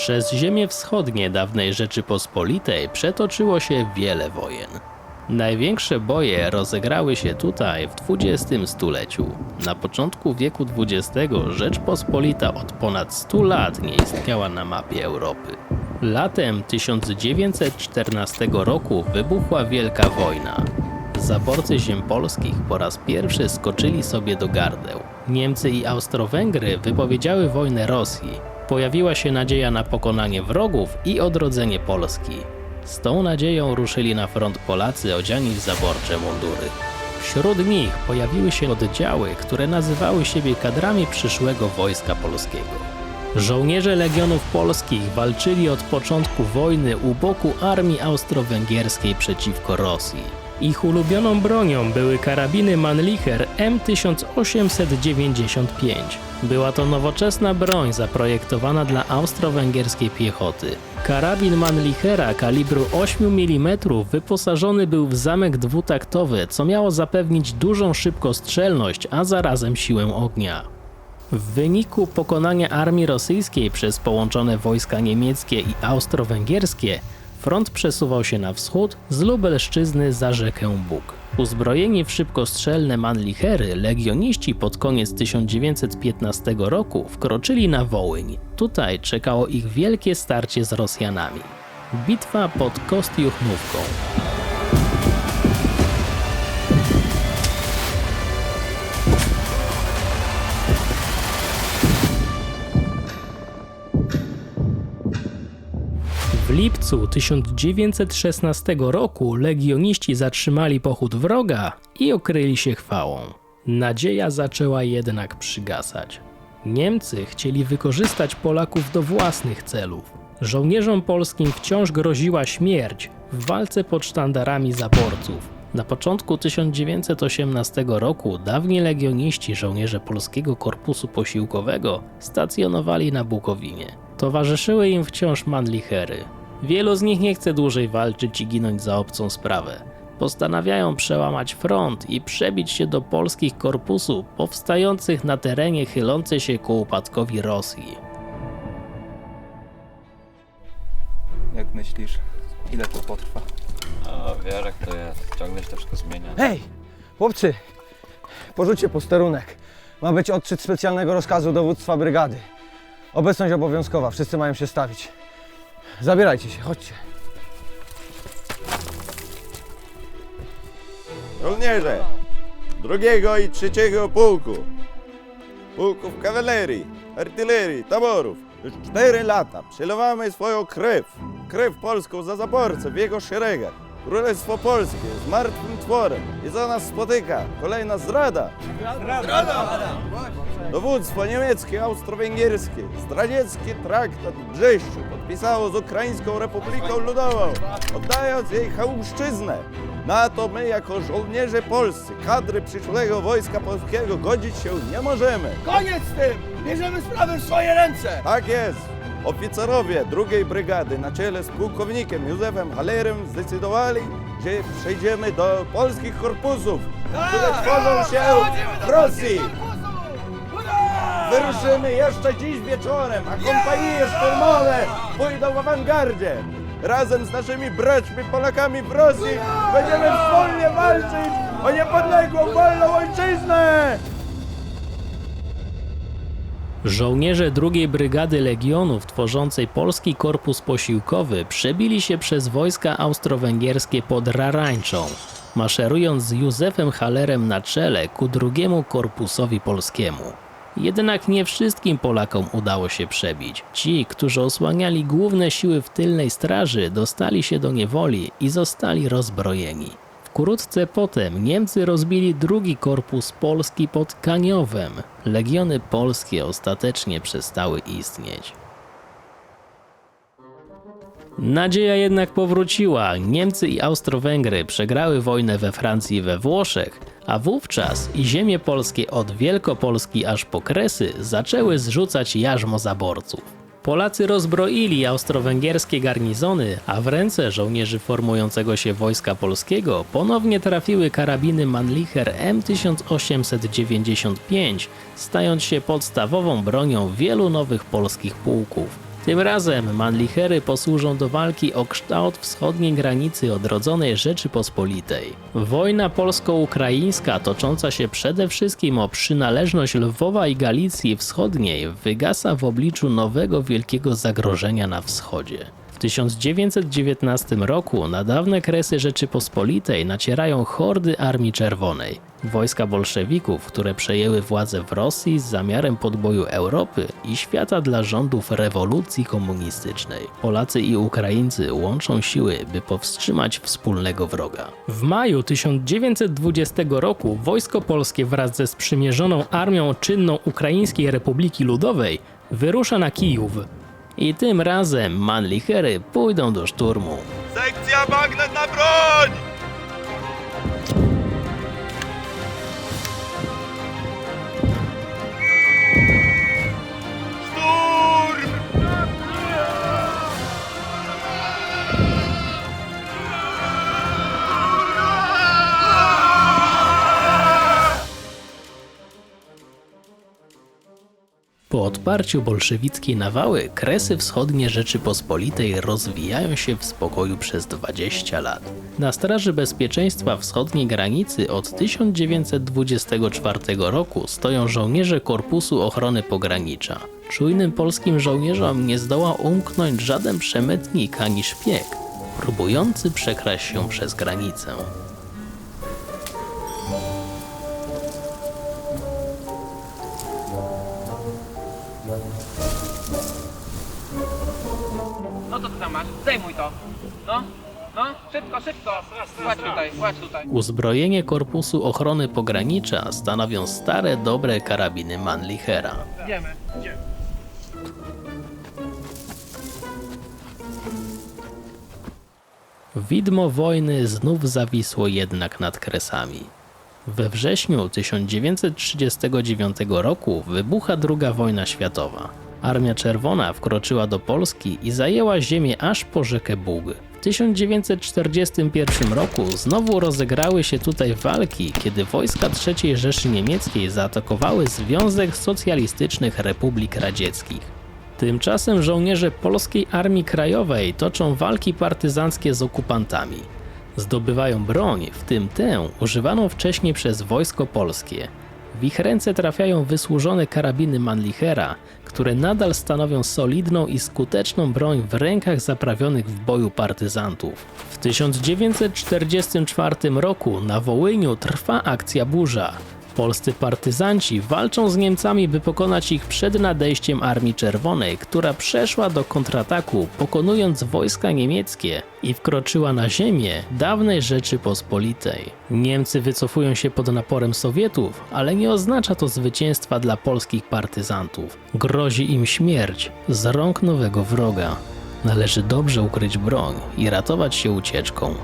Przez ziemię wschodnie dawnej Rzeczypospolitej przetoczyło się wiele wojen. Największe boje rozegrały się tutaj w XX stuleciu. Na początku wieku XX Rzeczpospolita od ponad 100 lat nie istniała na mapie Europy. Latem 1914 roku wybuchła Wielka Wojna. Zaborcy ziem polskich po raz pierwszy skoczyli sobie do gardeł. Niemcy i Austro-Węgry wypowiedziały wojnę Rosji. Pojawiła się nadzieja na pokonanie wrogów i odrodzenie Polski. Z tą nadzieją ruszyli na front Polacy odziani w zaborcze mundury. Wśród nich pojawiły się oddziały, które nazywały siebie kadrami przyszłego wojska polskiego. Żołnierze Legionów Polskich walczyli od początku wojny u boku armii austro-węgierskiej przeciwko Rosji. Ich ulubioną bronią były karabiny Mannlicher M1895. Była to nowoczesna broń zaprojektowana dla austro-węgierskiej piechoty. Karabin Mannlichera kalibru 8 mm wyposażony był w zamek dwutaktowy, co miało zapewnić dużą szybkostrzelność, a zarazem siłę ognia. W wyniku pokonania armii rosyjskiej przez połączone wojska niemieckie i austro-węgierskie, front przesuwał się na wschód z Lubelszczyzny za rzekę Bóg. Uzbrojeni w szybkostrzelne Mannlichery, legioniści pod koniec 1915 roku wkroczyli na Wołyń. Tutaj czekało ich wielkie starcie z Rosjanami. Bitwa pod Kostiuchnówką. Lipcu 1916 roku legioniści zatrzymali pochód wroga i okryli się chwałą. Nadzieja zaczęła jednak przygasać. Niemcy chcieli wykorzystać Polaków do własnych celów. Żołnierzom polskim wciąż groziła śmierć w walce pod sztandarami zaborców. Na początku 1918 roku dawni legioniści żołnierze Polskiego Korpusu Posiłkowego stacjonowali na Bukowinie. Towarzyszyły im wciąż Mannlichery. Wielu z nich nie chce dłużej walczyć i ginąć za obcą sprawę. Postanawiają przełamać front i przebić się do polskich korpusów powstających na terenie chylącej się ku upadkowi Rosji. Jak myślisz, ile to potrwa? A wiesz jak to jest, ciągle się to wszystko zmienia. Hej, chłopcy, porzućcie posterunek. Ma być odczyt specjalnego rozkazu dowództwa brygady. Obecność obowiązkowa, wszyscy mają się stawić. Zabierajcie się, chodźcie. Żołnierze drugiego i trzeciego pułku, pułków kawalerii, artylerii, taborów. Już cztery lata przelewamy swoją krew, krew polską za zaborcę w jego szeregach. Królestwo Polskie jest martwym tworem i za nas spotyka kolejna zdrada. Dowództwo niemieckie, austro-węgierskie, zdradziecki traktat w Brześciu podpisało z Ukraińską Republiką Ludową, oddając jej chałupszczyznę. Na to my, jako żołnierze polscy, kadry przyszłego wojska polskiego, godzić się nie możemy. Koniec z tym! Bierzemy sprawę w swoje ręce! Tak jest. Oficerowie drugiej brygady na czele z pułkownikiem Józefem Halerem zdecydowali, że przejdziemy do polskich korpusów, które tworzą się w Rosji. Wyruszymy jeszcze dziś wieczorem, a kompanie szturmowe pójdą w awangardzie. Razem z naszymi braćmi Polakami w Rosji będziemy wspólnie walczyć o niepodległą, wolną ojczyznę! Żołnierze drugiej brygady legionów tworzącej polski korpus posiłkowy przebili się przez wojska austro-węgierskie pod Rarańczą, maszerując z Józefem Hallerem na czele ku drugiemu korpusowi polskiemu. Jednak nie wszystkim Polakom udało się przebić. Ci, którzy osłaniali główne siły w tylnej straży, dostali się do niewoli i zostali rozbrojeni. Wkrótce potem Niemcy rozbili drugi korpus polski pod Kaniowem. Legiony polskie ostatecznie przestały istnieć. Nadzieja jednak powróciła. Niemcy i Austro-Węgry przegrały wojnę we Francji i we Włoszech, a wówczas ziemie polskie od Wielkopolski aż po Kresy zaczęły zrzucać jarzmo zaborców. Polacy rozbroili austro-węgierskie garnizony, a w ręce żołnierzy formującego się wojska polskiego ponownie trafiły karabiny Mannlicher M1895, stając się podstawową bronią wielu nowych polskich pułków. Tym razem Manlichery posłużą do walki o kształt wschodniej granicy odrodzonej Rzeczypospolitej. Wojna polsko-ukraińska tocząca się przede wszystkim o przynależność Lwowa i Galicji Wschodniej wygasa w obliczu nowego wielkiego zagrożenia na wschodzie. W 1919 roku na dawne kresy Rzeczypospolitej nacierają hordy Armii Czerwonej. Wojska bolszewików, które przejęły władzę w Rosji z zamiarem podboju Europy i świata dla rządów rewolucji komunistycznej. Polacy i Ukraińcy łączą siły, by powstrzymać wspólnego wroga. W maju 1920 roku wojsko polskie wraz ze sprzymierzoną armią czynną Ukraińskiej Republiki Ludowej wyrusza na Kijów. I tym razem Manlichery pójdą do szturmu. Sekcja magnet na broń! Odparciu bolszewickiej nawały, kresy wschodnie Rzeczypospolitej rozwijają się w spokoju przez 20 lat. Na straży bezpieczeństwa wschodniej granicy od 1924 roku stoją żołnierze Korpusu Ochrony Pogranicza. Czujnym polskim żołnierzom nie zdoła umknąć żaden przemytnik ani szpieg, próbujący przekraść się przez granicę. Zdejmuj to. No, no, szybko, szybko. Kładź tutaj, kładź tutaj. Uzbrojenie Korpusu Ochrony Pogranicza stanowią stare, dobre karabiny Manlichera. Idziemy, idziemy. Widmo wojny znów zawisło jednak nad Kresami. We wrześniu 1939 roku wybucha II wojna światowa. Armia Czerwona wkroczyła do Polski i zajęła ziemię aż po rzekę Bug. W 1941 roku znowu rozegrały się tutaj walki, kiedy wojska III Rzeszy Niemieckiej zaatakowały Związek Socjalistycznych Republik Radzieckich. Tymczasem żołnierze Polskiej Armii Krajowej toczą walki partyzanckie z okupantami. Zdobywają broń, w tym tę używaną wcześniej przez wojsko polskie. W ich ręce trafiają wysłużone karabiny Manlichera, które nadal stanowią solidną i skuteczną broń w rękach zaprawionych w boju partyzantów. W 1944 roku na Wołyniu trwa akcja Burza. Polscy partyzanci walczą z Niemcami, by pokonać ich przed nadejściem Armii Czerwonej, która przeszła do kontrataku, pokonując wojska niemieckie i wkroczyła na ziemię dawnej Rzeczypospolitej. Niemcy wycofują się pod naporem Sowietów, ale nie oznacza to zwycięstwa dla polskich partyzantów. Grozi im śmierć z rąk nowego wroga. Należy dobrze ukryć broń i ratować się ucieczką.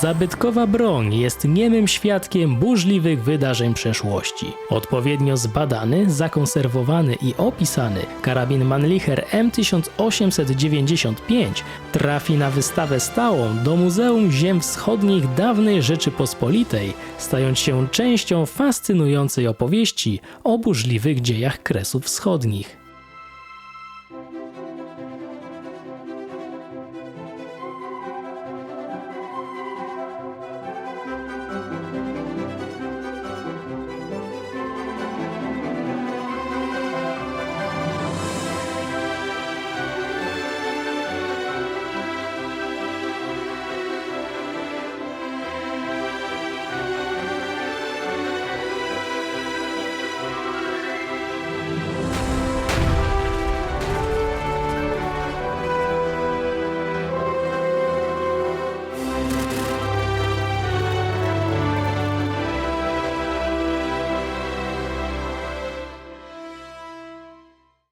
Zabytkowa broń jest niemym świadkiem burzliwych wydarzeń przeszłości. Odpowiednio zbadany, zakonserwowany i opisany karabin Mannlicher M1895 trafi na wystawę stałą do Muzeum Ziem Wschodnich dawnej Rzeczypospolitej, stając się częścią fascynującej opowieści o burzliwych dziejach Kresów Wschodnich.